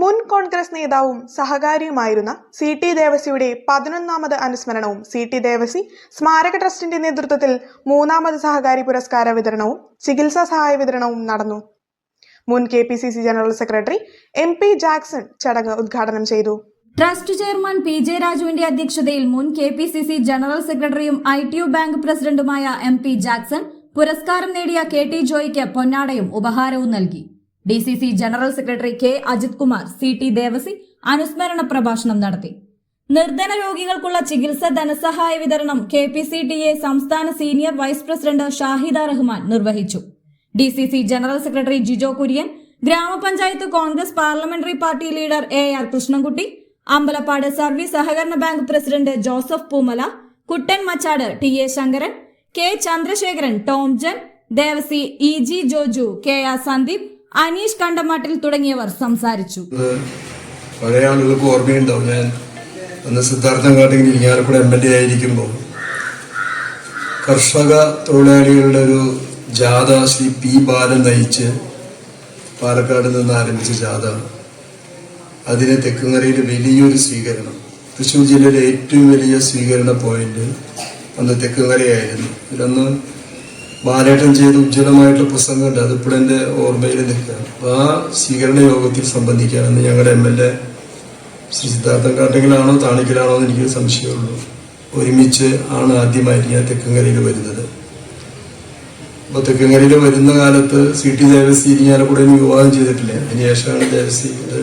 മുൻ കോൺഗ്രസ് നേതാവും സഹകാരിയുമായിരുന്ന സി ടി ദേവസിയുടെ പതിനൊന്നാമത് അനുസ്മരണവും സി ടി ദേവസി സ്മാരക ട്രസ്റ്റിന്റെ നേതൃത്വത്തിൽ മൂന്നാമത് സഹകാരി പുരസ്കാര വിതരണവും ചികിത്സാ സഹായ വിതരണവും നടന്നു. മുൻ K P C C general secretary M P Jackson ചടങ്ങ് ഉദ്ഘാടനം ചെയ്തു. ട്രസ്റ്റ് ചെയർമാൻ പി ജെ രാജുവിന്റെ അധ്യക്ഷതയിൽ മുൻ K P C C general സെക്രട്ടറിയും ഐ ടി യു ബാങ്ക് പ്രസിഡന്റുമായ എം പി ജാക്സൺ പുരസ്കാരം നേടിയ കെ ടി ജോയ്ക്ക് പൊന്നാടയും ഉപഹാരവും നൽകി. D C C general secretary K Ajith Kumar C T Devasi അനുസ്മരണ പ്രഭാഷണം നടത്തി. നിർധന രോഗികൾക്കുള്ള ചികിത്സ ധനസഹായ വിതരണം K P C T A സംസ്ഥാന senior vice president Shahida Rahman നിർവഹിച്ചു. D C C general secretary Jijo Kurian ഗ്രാമപഞ്ചായത്ത് Congress parliamentary party leader A R Krishnankutty Ambalapad service സഹകരണ bank president Joseph Poomala Kuttan Machad T A Sankaran K Chandrasekharan Tom Jan Devasi E G Joju K R Sandeep Aneesh Kandamattil തുടങ്ങിയവർ സംസാരിച്ചു. പഴയ ആളുകൾക്ക് ഓർമ്മയുണ്ടാവും. ഞാൻ അന്ന് സിദ്ധാർത്ഥം കാട്ടിങ്ങനെ Irinjalakuda M L A ആയിരിക്കുമ്പോൾ കർഷക തൊഴിലാളികളുടെ ഒരു ജാഥ ശ്രീ പി ബാലൻ നയിച്ച് പാലക്കാട് നിന്ന് ആരംഭിച്ച ജാഥ. അതിന് തെക്കുംകരയിൽ വലിയൊരു സ്വീകരണം. തൃശ്ശൂർ ജില്ലയിലെ ഏറ്റവും വലിയ സ്വീകരണ പോയിന്റ് അന്ന് തെക്കുംകരയായിരുന്നു. ഇതിലന്ന് ബാലേട്ടൻ ചെയ്ത ഉജ്ജ്വലമായിട്ടുള്ള പ്രസംഗമുണ്ട് അതിപ്പോഴും എന്റെ ഓർമ്മയിൽ നിൽക്കുകയാണ്. അപ്പോൾ ആ സ്വീകരണ യോഗത്തിൽ സംബന്ധിക്കാനെന്ന് ഞങ്ങളുടെ M L A Shri Siddharthan കാട്ടെങ്കിലാണോ താണിക്കലാണോ എന്ന് എനിക്ക് സംശയമുള്ളൂ ഒരുമിച്ച് ആണ് ആദ്യമായിട്ട് ഞാൻ തെക്കങ്കരയിൽ വരുന്നത്. അപ്പോൾ തെക്കങ്കരയിൽ വരുന്ന കാലത്ത് സി ടി ദേവസി ഇരിങ്ങാലക്കുടയിൽ വിവാഹം ചെയ്തിട്ടില്ല? അതിനുശേഷമാണ് ദേവസി ഇത്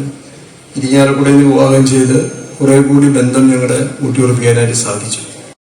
ഇരിങ്ങാലക്കുടയിൽ വിവാഹം ചെയ്ത് കുറെ കൂടി ബന്ധം ഞങ്ങളുടെ ഊട്ടിയുറപ്പിക്കാനായിട്ട് സാധിച്ചു.